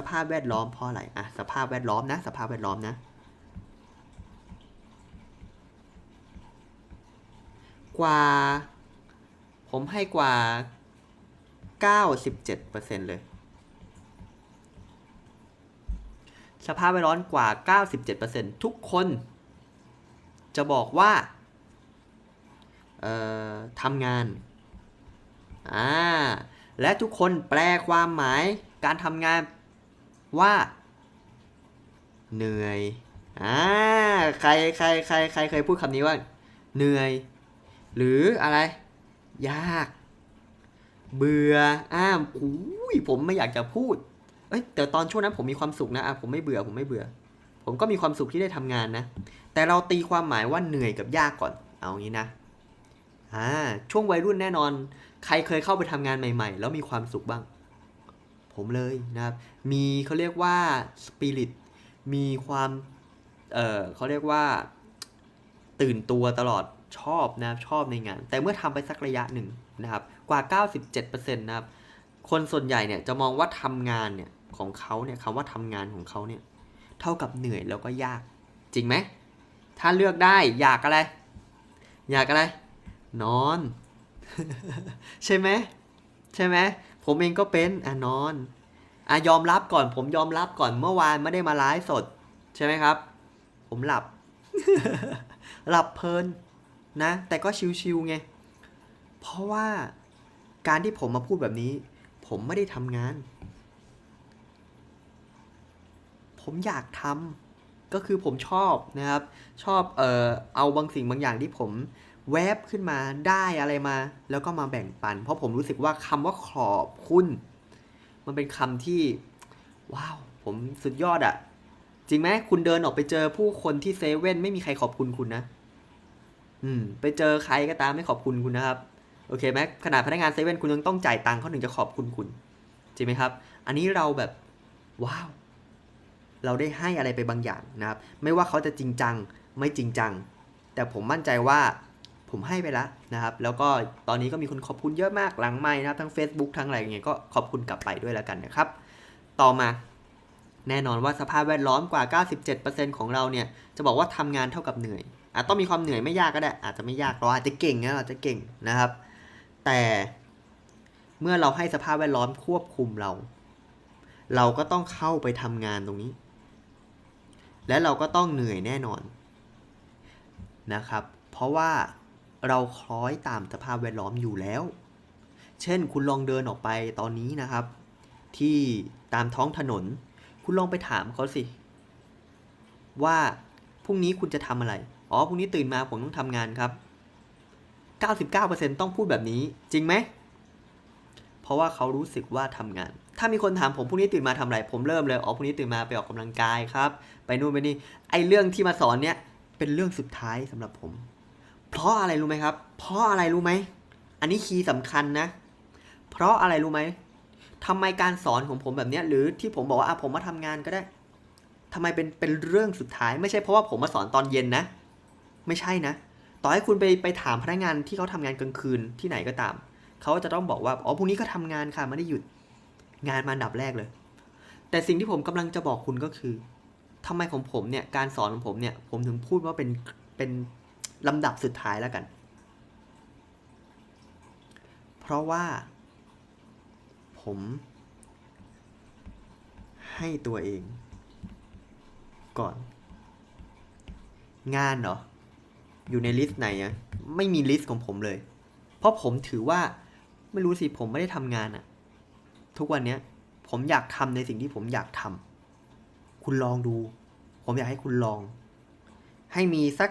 สภาพแวดล้อมเพราะอะไรอะสภาพแวดล้อมนะ สภาพแวดล้อมนะ กว่า ผมให้กว่า 97%เลย สภาพแวดล้อมกว่า 97%ทุกคน จะบอกว่าทำงาน อ่า และทุกคนแปลความหมายการทำงาน ว่า เหนื่อยอ่าใครใครใครใครเคยพูดคำนี้ว่า เหนื่อย หรืออะไร ยาก เบื่ออ้ามอุ้ยผมไม่อยากจะพูดเอ้ยแต่ตอนช่วงนั้นผมมีความสุขนะอะผมไม่เบื่อผมไม่เบื่อ ผมก็มีความสุขที่ได้ทำงานนะ แต่เราตีความหมายว่าเหนื่อยกับยากก่อน เอางี้นะอ่าช่วงวัยรุ่นแน่นอน ใครเคยเข้าไปทำงานใหม่ ๆ แล้วมีความสุขบ้าง ผมเลยนะครับ มีเขาเรียกว่าสปิริต มีความ เออเขาเรียกว่าตื่นตัวตลอดชอบนะครับชอบในงาน แต่เมื่อทำไปสักระยะหนึ่งนะครับ กว่า 97%นะครับ คนส่วนใหญ่เนี่ยจะมองว่าทำงานเนี่ยของเขาเนี่ยคำว่าทำงานของเขาเนี่ยเท่ากับเหนื่อยแล้วก็ยาก จริงไหม ถ้าเลือกได้อยากอะไร อยากอะไร นอน ใช่ไหมใช่ไหมผมเองก็เป็นอะนอน อะยอมรับก่อน ผมยอมรับก่อนเมื่อวานไม่ได้มาไลฟ์สด ใช่ไหมครับ ผมหลับ หลับเพลินนะ แต่ก็ชิวๆไง เพราะว่าการที่ผมมาพูดแบบนี้ ผมไม่ได้ทำงาน ผมอยากทำก็คือผมชอบนะครับ ชอบเอ่อเอาบางสิ่งบางอย่างที่ผมแวบขึ้นมาได้อะไรมา แล้วก็มาแบ่งปัน เพราะผมรู้สึกว่าคำว่าขอบคุณ มันเป็นคำที่ว้าวผมสุดยอดอะจริงไหมคุณเดินออกไปเจอผู้คนที่เซเว่นไม่มีใครขอบคุณคุณนะ อืม ไปเจอใครก็ตามไม่ขอบคุณคุณนะครับ โอเคไหมขนาดพนักงานเซเว่นคุณยังต้องจ่ายตังค์เขาถึงจะขอบคุณคุณ จริงไหมครับ อันนี้เราแบบว้าว เราได้ให้อะไรไปบางอย่างนะครับ ไม่ว่าเขาจะจริงจัง ไม่จริงจัง แต่ผมมั่นใจว่า ผมให้ไปแล้วนะครับ แล้วก็ตอนนี้ก็มีคนขอบคุณเยอะมากหลังไม้นะครับ ทั้ง Facebook ทั้งอะไรอย่างเงี้ยก็ขอบคุณกลับไปด้วยแล้วกันนะครับ ต่อมาแน่นอนว่าสภาพแวดล้อมกว่า 97%ของเราเนี่ย จะบอกว่าทำงานเท่ากับเหนื่อยอาจต้องมีความเหนื่อยไม่ยากก็ได้ อาจจะไม่ยากเราอาจจะเก่งนะเราอาจจะเก่งนะครับ แต่เมื่อเราให้สภาพแวดล้อมควบคุมเรา เราก็ต้องเข้าไปทำงานตรงนี้ และเราก็ต้องเหนื่อยแน่นอนนะครับ เพราะว่า เราคล้อยตามสภาพแวดล้อมอยู่แล้ว เช่นคุณลองเดินออกไปตอนนี้นะครับ ที่ตามท้องถนน คุณลองไปถามเขาสิ ว่าพรุ่งนี้คุณจะทำอะไร อ๋อพรุ่งนี้ตื่นมาผมต้องทำงานครับ 99%ต้องพูดแบบนี้จริงไหม เพราะว่าเขารู้สึกว่าทำงาน ถ้ามีคนถามผมพรุ่งนี้ตื่นมาทำอะไร ผมเริ่มเลย อ๋อพรุ่งนี้ตื่นมาไปออกกำลังกายครับ ไปนู่นไปนี่ ไอเรื่องที่มาสอนเนี่ยเป็นเรื่องสุดท้ายสำหรับผม เพราะอะไรรู้ไหมครับ เพราะอะไรรู้ไหม อันนี้คีย์สำคัญนะ เพราะอะไรรู้ไหมทำไมการสอนของผมแบบเนี้ยหรือที่ผมบอกว่าผมมาทำงานก็ได้ ทำไมเป็นเป็นเรื่องสุดท้าย ไม่ใช่เพราะว่าผมมาสอนตอนเย็นนะ ไม่ใช่นะ ต่อให้คุณไปไปถามพนักงานที่เขาทำงานกลางคืนที่ไหนก็ตาม เขาจะต้องบอกว่า อ๋อ พรุ่งนี้ก็ทำงานค่ะไม่ได้หยุด งานมาดับแรกเลย แต่สิ่งที่ผมกำลังจะบอกคุณก็คือทำไมของผมเนี่ย การสอนของผมเนี่ย ผมถึงพูดว่าเป็น เป็น ลำดับสุดท้ายแล้วกัน เพราะว่า ผม ให้ตัวเอง ก่อน งานเหรอ อยู่ในลิสต์ไหนอะไม่มีลิสต์ของผมเลย เพราะผมถือว่าไม่รู้สิผมไม่ได้ทำงานอะทุกวันเนี้ย ผมอยากทำในสิ่งที่ผมอยากทำคุณลองดู ผมอยากให้คุณลอง ให้มีสัก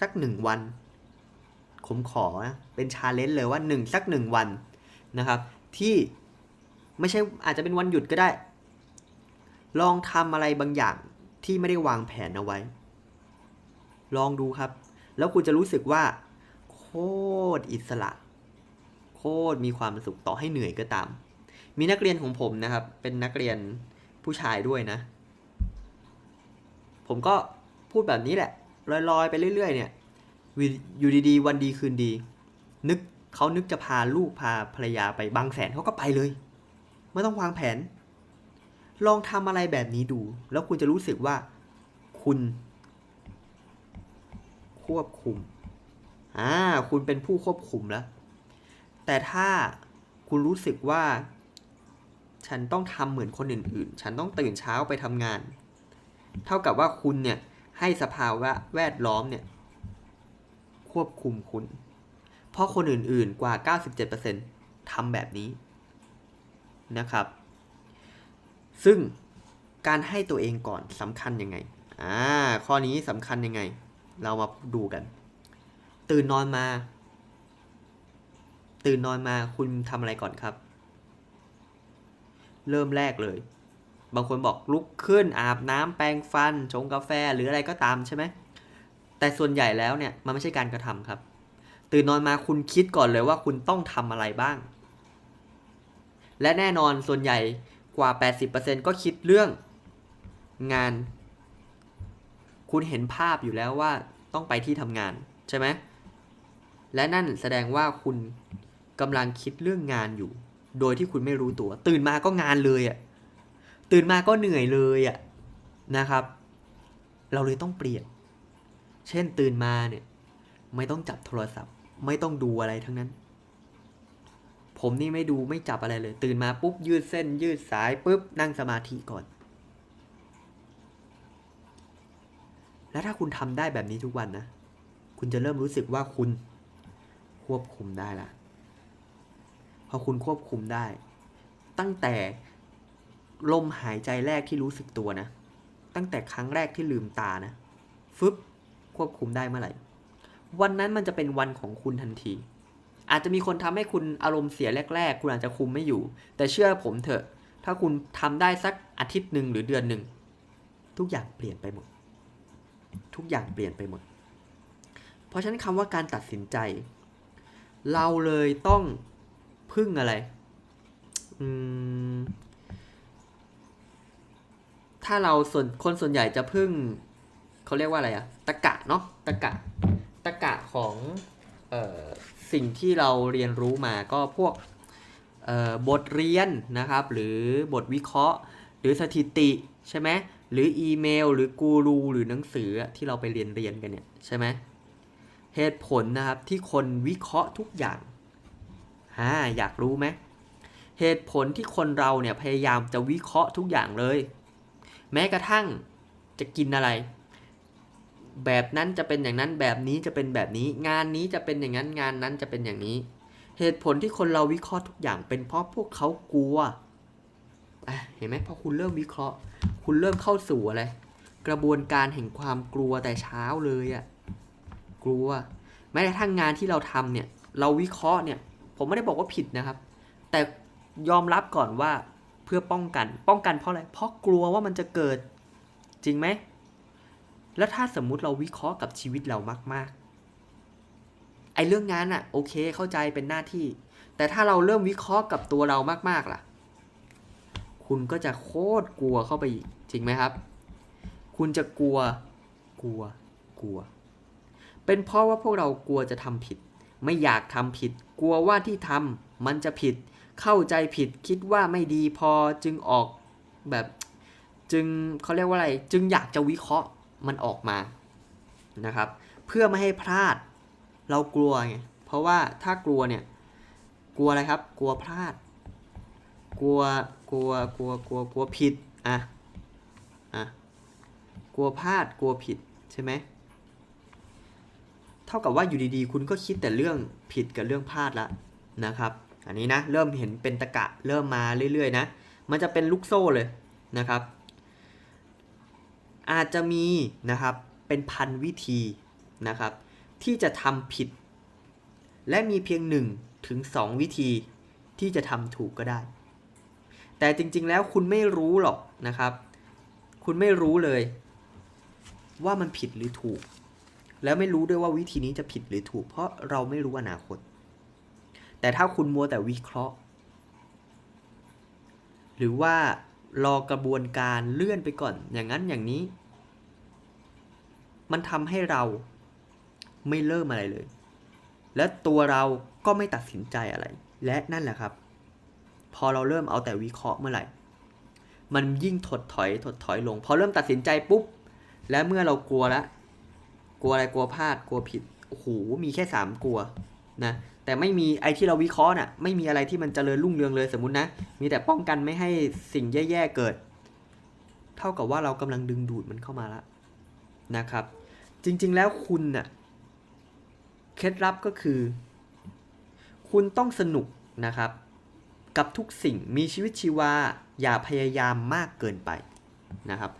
สักหนึ่งวันผมขอนะเป็นชาเลนจ์เลยว่าหนึ่งสักหนึ่งวันนะครับ ที่ไม่ใช่อาจจะเป็นวันหยุดก็ได้ ลองทำอะไรบางอย่างที่ไม่ได้วางแผนเอาไว้ ลองดูครับ แล้วคุณจะรู้สึกว่า โคตรอิสระ โคตรมีความสุขต่อให้เหนื่อยก็ตาม มีนักเรียนของผมนะครับ เป็นนักเรียนผู้ชายด้วยนะ ผมก็พูดแบบนี้แหละ ลอยๆ ไปเรื่อยๆ เนี่ยอยู่ดีๆ วันดีคืนดี นึกเขานึกจะพาลูกพาภรรยาไปบางแสนเขาก็ไปเลย ไม่ต้องวางแผน ลองทำอะไรแบบนี้ดู แล้วคุณจะรู้สึกว่า คุณ ควบคุมอ่าคุณเป็นผู้ควบคุมแล้ว แต่ถ้าคุณรู้สึกว่า ฉันต้องทำเหมือนคนอื่นๆ ฉันต้องตื่นเช้าไปทำงาน เท่ากับว่าคุณเนี่ย ให้สภาวะแวดล้อมเนี่ยควบคุมคุณ เพราะคนอื่นๆกว่า 97%ทำแบบนี้นะครับ ซึ่งการให้ตัวเองก่อนสำคัญยังไง อ่า ข้อนี้สำคัญยังไง เรามาดูกัน ตื่นนอนมา ตื่นนอนมาคุณทำอะไรก่อนครับ เริ่มแรกเลย บางคนบอกลุกขึ้นอาบน้ำแปรงฟัน ชงกาแฟหรืออะไรก็ตามใช่ไหม แต่ส่วนใหญ่แล้วเนี่ยมันไม่ใช่การกระทำครับ ตื่นนอนมาคุณคิดก่อนเลยว่าคุณต้องทำอะไรบ้าง และแน่นอนส่วนใหญ่กว่า 80%ก็คิดเรื่องงาน คุณเห็นภาพอยู่แล้วว่าต้องไปที่ทำงานใช่ไหมและนั่นแสดงว่าคุณกำลังคิดเรื่องงานอยู่ โดยที่คุณไม่รู้ตัว ตื่นมาก็งานเลยอะ่ะ ตื่นมาก็เหนื่อยเลยอะ่ะนะครับ เราเลยต้องเปลี่ยน เช่นตื่นมาเนี่ย ไม่ต้องจับโทรศัพท์ ไม่ต้องดูอะไรทั้งนั้น ผมนี่ไม่ดูไม่จับอะไรเลย ตื่นมาปุ๊บยืดเส้น ยืดสายปุ๊บนั่งสมาธิก่อน แล้วถ้าคุณทำได้แบบนี้ทุกวันนะ คุณจะเริ่มรู้สึกว่าคุณควบคุมได้ละพอคุณควบคุมได้ ตั้งแต่ ลมหายใจแรกที่รู้สึกตัวนะ ตั้งแต่ครั้งแรกที่ลืมตานะฟึบควบคุมได้เมื่อไหร่ วันนั้นมันจะเป็นวันของคุณทันที อาจจะมีคนทำให้คุณอารมณ์เสียแรก ๆ คุณอาจจะคุมไม่อยู่ แต่เชื่อผมเถอะ ถ้าคุณทำได้สักอาทิตย์หนึ่งหรือเดือนหนึ่งทุกอย่างเปลี่ยนไปหมด ทุกอย่างเปลี่ยนไปหมด เพราะฉะนั้นคำว่าการตัดสินใจ เราเลยต้องพึ่งอะไร อืม ถ้าเราส่วนคนส่วนใหญ่จะพึ่งเขาเรียกว่าอะไรอะตะกะเนาะตะกะตะกะของเออสิ่งที่เราเรียนรู้มาก็พวกเอ่อบทเรียนนะครับ หรือบทวิเคราะห์ หรือสถิติใช่ไหมหรืออีเมล หรือกูรูหรือหนังสือที่เราไปเรียนเรียนกันเนี่ยใช่ไหมเหตุผลนะครับที่คนวิเคราะห์ทุกอย่างฮะอยากรู้ไหมเหตุผลที่คนเราเนี่ยพยายามจะวิเคราะห์ทุกอย่างเลย แม้กระทั่งจะกินอะไร แบบนั้นจะเป็นอย่างนั้นแบบนี้จะเป็นแบบนี้ งานนี้จะเป็นอย่างนั้นงานนั้นจะเป็นอย่างนี้ เหตุผลที่คนเราวิเคราะห์ทุกอย่างเป็นเพราะพวกเขากลัวเห็นไหมพอคุณเริ่มวิเคราะห์ คุณเริ่มเข้าสู่อะไร กระบวนการแห่งความกลัวแต่เช้าเลยอะกลัวแม้กระทั่งงานที่เราทำเนี่ย เราวิเคราะห์เนี่ย ผมไม่ได้บอกว่าผิดนะครับ แต่ยอมรับก่อนว่า เพื่อป้องกัน ป้องกันเพราะอะไร เพราะกลัวว่ามันจะเกิด จริงไหม แล้วถ้าสมมุติเราวิเคราะห์กับชีวิตเรามาก ๆ ไอ้เรื่องงานอะโอเค เข้าใจเป็นหน้าที่ แต่ถ้าเราเริ่มวิเคราะห์กับตัวเรามาก ๆ ล่ะ คุณก็จะโคตรกลัวเข้าไปอีก จริงไหมครับ คุณจะกลัว กลัว กลัว เป็นเพราะว่าพวกเรากลัวจะทำผิด ไม่อยากทำผิด กลัวว่าที่ทำมันจะผิด เข้าใจผิดคิดว่าไม่ดีพอจึงออกแบบจึงเขาเรียกว่าอะไร จึงอยากจะวิเคราะห์มันออกมานะครับ เพื่อไม่ให้พลาดเรากลัวไงเพราะว่าถ้ากลัวเนี่ยกลัวอะไรครับ กลัวพลาด กลัวกลัวกลัวกลัวกลัวผิดอะอะกลัวพลาดกลัวผิดใช่ไหมเท่ากับว่าอยู่ดีๆ คุณก็คิดแต่เรื่องผิดกับเรื่องพลาดละนะครับ อันนี้นะเริ่มเห็นเป็นตะกะเริ่มมาเรื่อยๆนะ มันจะเป็นลูกโซ่เลยนะครับ อาจจะมีนะครับเป็นพันวิธีนะครับ ที่จะทำผิด และมีเพียงหนึ่งถึงสองวิธีที่จะทำถูกก็ได้ แต่จริงๆแล้วคุณไม่รู้หรอกนะครับ คุณไม่รู้เลย ว่ามันผิดหรือถูก แล้วไม่รู้ด้วยว่าวิธีนี้จะผิดหรือถูก เพราะเราไม่รู้อนาคต แต่ถ้าคุณมัวแต่วิเคราะห์ หรือว่ารอกระบวนการเลื่อนไปก่อน อย่างนั้นอย่างนี้ มันทำให้เราไม่เริ่มอะไรเลย และตัวเราก็ไม่ตัดสินใจอะไร และนั่นแหละครับ พอเราเริ่มเอาแต่วิเคราะห์เมื่อไหร่ มันยิ่งถดถอยถดถอยลง พอเริ่มตัดสินใจปุ๊บ และเมื่อเรากลัวล้วกลัวอะไรกลัวพลาดกลัวผิด โอ้โห มีแค่สามกลัว นะแต่ไม่มีไอที่เราวิเคราะห์น่ะไม่มีอะไรที่มันเจริญรุ่งเรืองเลยสมมตินะ มีแต่ป้องกันไม่ให้สิ่งแย่ๆเกิด เท่ากับว่าเรากำลังดึงดูดมันเข้ามาแล้วนะครับ จริงๆแล้วคุณน่ะเคล็ดลับก็คือ คุณต้องสนุกนะครับ กับทุกสิ่งมีชีวิตชีวาอย่าพยายามมากเกินไปนะครับ